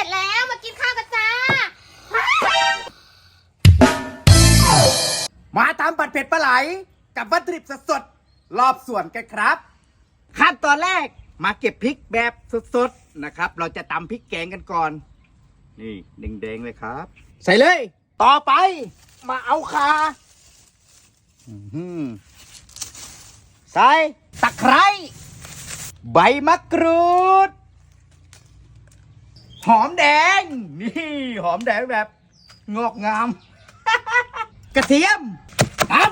ร็จแล้วมากินข้าวกันจ้า มาตามผัดเผ็ดปลาไหล กับวัตถุดิบสดๆรอบส่วนกันครับ ขั้นตอนแรกมาเก็บพริกแบบสดๆนะครับ เราจะตำพริกแกงกันก่อน นี่แดงๆเลยครับ ใส่เลย ต่อไป มาเอาคาอื้อหือใส่ตะไคร้ใบมะกรูด หอมแดง นี่หอมแดงแบบ งอกงาม กระเทียมตำ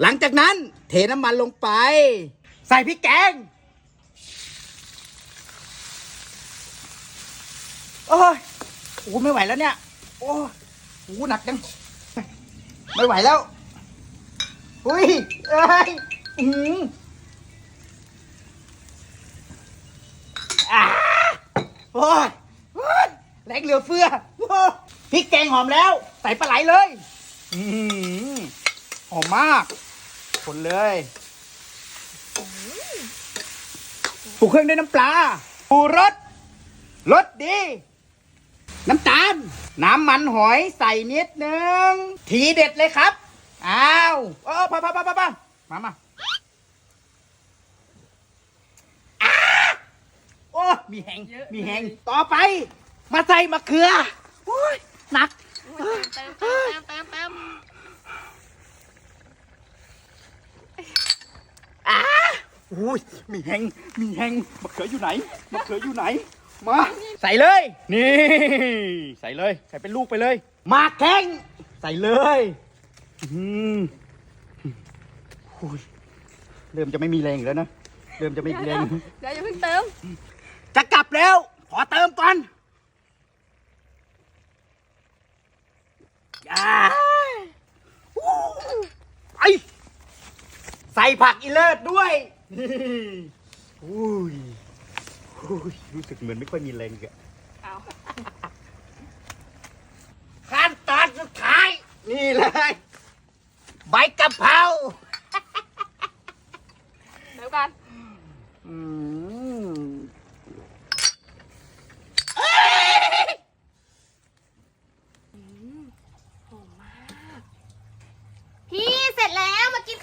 หลังจากนั้นเทน้ำมันลงไป ใส่พริกแกงโอ้ยโอ้ไม่ไหวแล้วเนี่ย โอ้โหหนักจัง ไม่ไหวแล้ว อุ้ยเอ้ยอื อ้ยโอ้ยแรงเหลือเฟือพริกแกงหอมแล้ว ใส่ปลาไหลเลยอืมหอมมากคนเลยปรุงเครื่องด้วยน้ำปลาปูรสรสดี น้ำตาล น้ำมันหอยใส่นิดนึง ทีเด็ดเลยครับ อ้าว เออพอพอพอพอพอมามาอ้าโอ้ มีแหงมีแหงต่อไป มาใส่มะเขือโอ้ยหนักเติมเติมเติมเติมอุ้ยมีแหงมีแหงมะเขืออยู่ไหนมะเขืออยู่ไหน มา ใส่เลย นี่ ใส่เลย ใส่เป็นลูกไปเลย มาแข้งใส่เลยอืมอุ้ยเริ่มจะไม่มีแรงอีกแล้วนะ เริ่มจะไม่มีแรง เดี๋ยวอย่าเพิ่งเติม จะกลับแล้ว ขอเติมก่อนอ่าอู้ไอใส่ผักอีเลิศด้วยนี่อุ้ยอุ้ยรู้สึกเหมือนไม่ค่อยมีแรงอะเอาขั้นตอนสุดท้าย นี่เลย ใบกะเพราเดี๋ยวกัน อืม พี่เสร็จแล้วมากิน